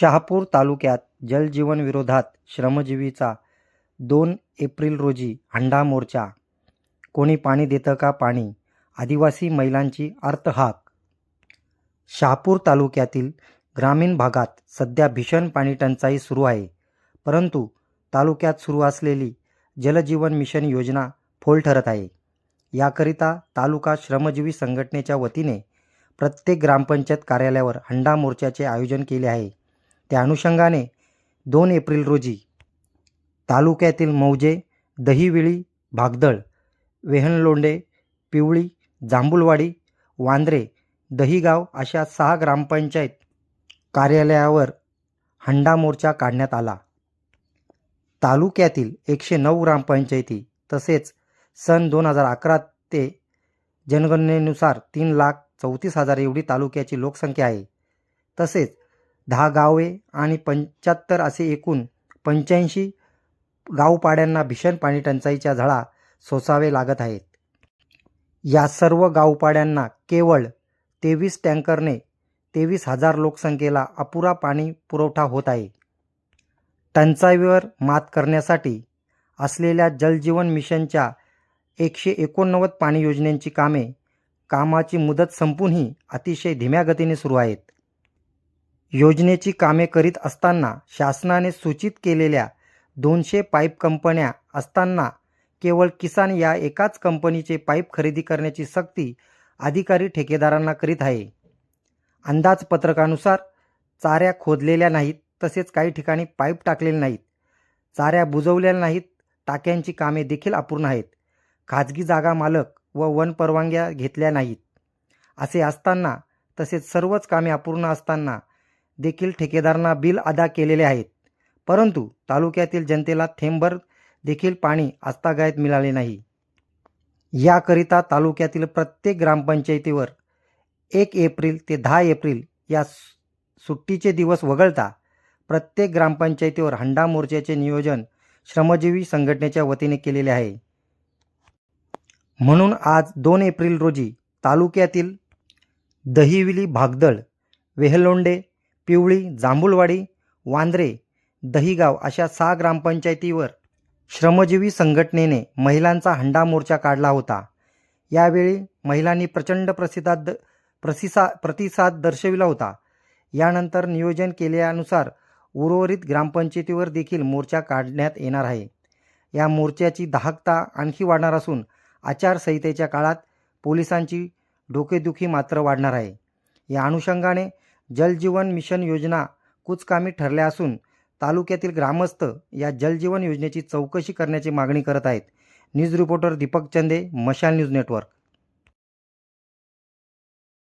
शहापूर तालुक्यात जलजीवन विरोधात श्रमजीवीचा दोन एप्रिल रोजी हंडा मोर्चा. कोणी पाणी देतं का पाणी? आदिवासी महिलांची अर्थहाक. शहापूर तालुक्यातील ग्रामीण भागात सध्या भीषण पाणी टंचाई सुरू आहे. परंतु तालुक्यात सुरू असलेली जलजीवन मिशन योजना फोल ठरत आहे. याकरिता तालुका श्रमजीवी संघटनेच्या वतीने प्रत्येक ग्रामपंचायत कार्यालयावर हंडा मोर्चाचे आयोजन केले आहे. त्या अनुषंगाने दोन एप्रिल रोजी तालुक्यातील मौजे दहिविळी भागदळ वेहनलोंडे पिवळी जांभुलवाडी वांद्रे दहिगाव अशा सहा ग्रामपंचायत कार्यालयावर हंडा मोर्चा काढण्यात आला. तालुक्यातील एकशे नऊ ग्रामपंचायती तसेच सन दोन हजार अकरा ते जनगणनेनुसार तीन लाख चौतीस हजार एवढी तालुक्याची लोकसंख्या आहे. तसेच दहा गावे आणि पंच्याहत्तर असे एकूण पंच्याऐंशी गावपाड्यांना भीषण पाणी टंचाईच्या झळा सोसावे लागत आहेत. या सर्व गावपाड्यांना केवळ तेवीस टँकरने तेवीस हजार लोकसंख्येला अपुरा पाणी पुरवठा होत आहे. टंचाईवर मात करण्यासाठी असलेल्या जलजीवन मिशनच्या एकशे एकोणनव्वद पाणी योजनेची कामे कामाची मुदत संपूनही अतिशय धीम्या गतीने सुरू आहेत. योजनेची कामे करीत असताना शासनाने सूचित केलेल्या दोनशे पाईप कंपन्या असताना केवळ किसान या एकाच कंपनीचे पाईप खरेदी करण्याची सक्ती अधिकारी ठेकेदारांना करीत आहे. अंदाजपत्रकानुसार चाऱ्या खोदलेल्या नाहीत तसेच काही ठिकाणी पाईप टाकलेले नाहीत. चाऱ्या बुजवलेल्या नाहीत टाक्यांची कामे देखील अपूर्ण आहेत. खाजगी जागा मालक व वन परवानग्या घेतल्या नाहीत. असे असताना तसेच सर्वच कामे अपूर्ण असताना देखील ठेकेदारांना बिल अदा केलेले आहेत. परंतु तालुक्यातील जनतेला थेंबर देखील पाणी आजतागायत मिळाले नाही. याकरिता तालुक्यातील प्रत्येक ग्रामपंचायतीवर एक एप्रिल ते दहा एप्रिल या सु- सुट्टीचे दिवस वगळता प्रत्येक ग्रामपंचायतीवर हंडा मोर्चाचे नियोजन श्रमजीवी संघटनेच्या वतीने केलेले आहे. म्हणून आज दोन एप्रिल रोजी तालुक्यातील दहिविली भागदळ वेहलोंडे पिवळी जांभुलवाडी वांद्रे दहिगाव अशा सहा ग्रामपंचायतीवर श्रमजीवी संघटनेने महिलांचा हंडा मोर्चा काढला होता. यावेळी महिलांनी प्रचंड प्रसिद्धात प्रसिसा प्रतिसाद दर्शविला होता. यानंतर नियोजन केल्यानुसार उर्वरित ग्रामपंचायतीवर देखील मोर्चा काढण्यात येणार आहे. या मोर्चाची दाहकता आणखी वाढणार असून आचारसंहितेच्या काळात पोलिसांची डोकेदुखी मात्र वाढणार आहे. या अनुषंगाने जलजीवन मिशन योजना कुचकामी ठरल्या असून तालुक्यातील ग्रामस्थ या जलजीवन योजनेची चौकशी करण्याची मागणी करत आहेत. न्यूज रिपोर्टर दीपक चंदे मशाल न्यूज नेटवर्क.